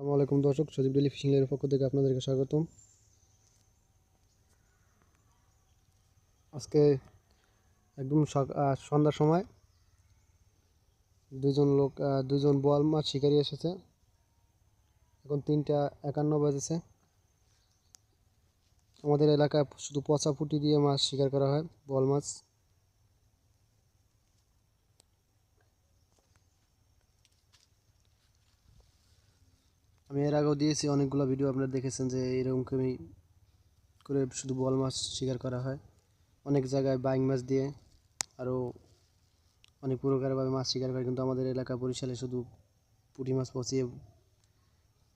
আসসালামু আলাইকুম দর্শক, সজীব ডেলি ফিশিং লাইনের পক্ষ থেকে আপনাদেরকে স্বাগতম। আজকে একদম সন্ধ্যার সময় দুইজন লোক দুজন বোয়াল মাছ শিকারি এসেছে। এখন তিনটা একান্ন বাজেছে। আমাদের এলাকায় শুধু পচা পুঁটি দিয়ে মাছ শিকার করা হয়, বোয়াল মাছ। আমি এর আগেও দিয়েছি, অনেকগুলো ভিডিও আপনারা দেখেছেন যে এরকম করে শুধু বল মাছ শিকার করা হয়। অনেক জায়গায় বাইং মাছ দিয়ে আরও অনেক প্রকারভাবে মাছ শিকার করে, কিন্তু আমাদের এলাকা বরিশালে শুধু পুঁটি মাছ পচিয়ে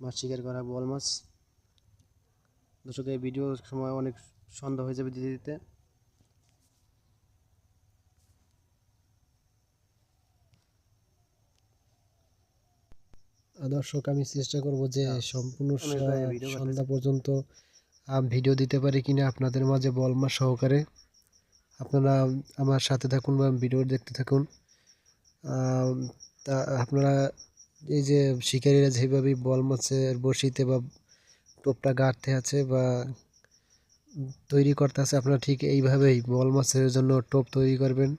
মাছ শিকার করা বল মাছ। দর্শক, এই ভিডিও সময় অনেক সন্ধ্যা হয়ে যাবে দিতে দিতে। দর্শক আমি চেষ্টা করব যে সম্পূর্ণ অনেক জায়গায় ভিডিও স- সন্ধ্যা পর্যন্ত ভিডিও দিতে পারি কিনা আপনাদের মাঝে বলমা সহকারে। আপনারা আমার সাথে থাকুন বা ভিডিও দেখতে থাকুন। তা আপনারা এই যে শিকারীরা যেভাবে বল মাছের বড়শিতে বা টোপটা গাড়তে আছে বা তৈরি করতে আছে আপনারা ঠিক এইভাবেই বল মাছের জন্য টোপ তৈরি করবেন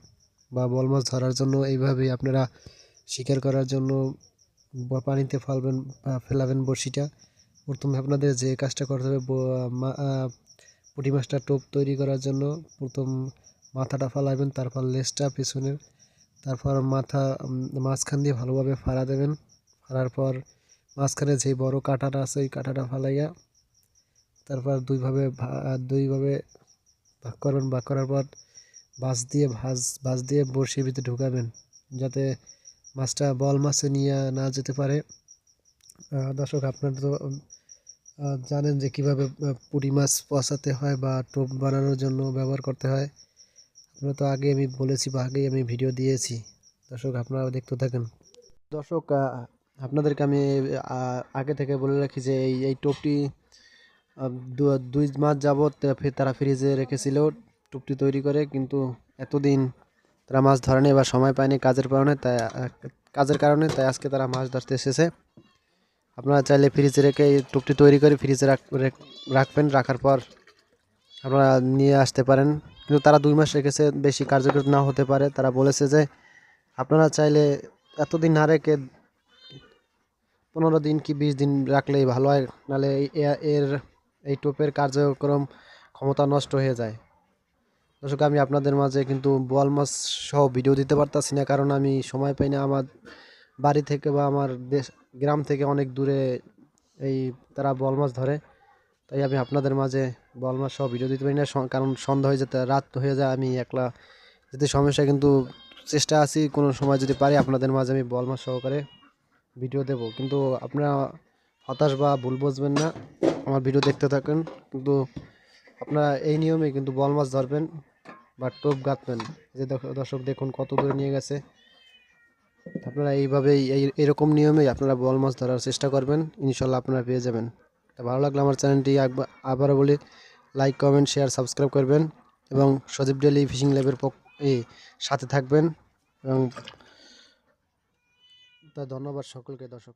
বা বল মাছ ধরার জন্য এইভাবেই আপনারা শিকার করার জন্য পানিতে ফালবেন ফেলাবেন বড়শিটা। প্রথমে আপনাদের যে কাজটা করতে হবে পুঁটি মাছটা টোপ তৈরি করার জন্য প্রথম মাথাটা ফালাবেন, তারপর লেজটা পেছনের, তারপর মাথা মাঝখান দিয়ে ভালোভাবে ফাড়া দেবেন। ফাড়ার পর মাঝখানে যে বড় কাঁটাটা আছে, ওই কাঁটাটা ফালাইয়া তারপর দুইভাবে দুইভাবে ভাগ করবেন। ভাগ করার পর বাঁশ দিয়ে ভাঁজ, বাঁশ দিয়ে বড়শির ভিতরে ঢুকাবেন, যাতে মাছটা বল মাছে নিয়ে না যেতে পারে। দর্শক, আপনারা তো জানেন যে কীভাবে পুঁটি মাছ পচাতে হয় বা টোপ বানানোর জন্য ব্যবহার করতে হয়। আপনারা তো আগে আমি বলেছি বা আগেই আমি ভিডিও দিয়েছি। দর্শক আপনারা দেখতে থাকেন। দর্শক আপনাদেরকে আমি আগে থেকে বলে রাখি যে এই এই টোপটি দুই মাস যাবৎ তারা ফ্রিজে রেখেছিল। টোপটি তৈরি করে, কিন্তু এতদিন তারা মাছ ধরেনি বা সময় পায়নি কাজের কারণে, তাই, কাজের কারণে, তাই আজকে তারা মাছ ধরতে এসেছে। আপনারা চাইলে ফ্রিজে রেখে এই টোপটি তৈরি করে ফ্রিজে রাখ- রাখবেন, রাখার পর আপনারা নিয়ে আসতে পারেন। কিন্তু তারা দুই মাস রেখেছে, বেশি কার্যকর না হতে পারে। তারা বলেছে যে আপনারা চাইলে এতদিন না রেখে পনেরো দিন কি বিশ দিন রাখলেই ভালো হয় নাহলে এর, এই টোপের কার্যক্রম ক্ষমতা নষ্ট হয়ে যায়। দর্শক, আমি আপনাদের মাঝে কিন্তু বোয়াল মাছ সহ ভিডিও দিতে পারতাছি না, কারণ আমি সময় পাই না আমার বাড়ি থেকে বা আমার দেশ গ্রাম থেকে অনেক দূরে এই তারা বোয়াল মাছ ধরে। তাই আমি আপনাদের মাঝে বোয়াল মাছ সহ ভিডিও দিতে পারি না কারণ সন্ধ্যা হয়ে যেতে রাত হয়ে যায়, আমি একলা যেতে সমস্যা কিন্তু চেষ্টা আছি, কোনো সময় যদি পারি আপনাদের মাঝে আমি বোয়াল মাছ সহকারে ভিডিও দেব। কিন্তু আপনারা হতাশ বা ভুল বুঝবেন না, আমার ভিডিও দেখতে থাকেন। কিন্তু আপনারা এই নিয়মে কিন্তু বল মাছ ধরবেন। বা টোপ গাঁথবেন। যে দর্শক দেখুন কত দূরে নিয়ে গেছে। আপনারা এইভাবেই, এই, এরকম নিয়মেই আপনারা বল মাছ ধরার চেষ্টা করবেন। ইনশাল্লাহ আপনারা পেয়ে যাবেন। তা ভালো লাগলে আমার চ্যানেলটি আবারও বলি, লাইক, কমেন্ট, শেয়ার, সাবস্ক্রাইব করবেন এবং সজীব ডেলি ফিশিং ল্যাবের সাথে থাকবেন এবং তা ধন্যবাদ সকলকে দর্শক।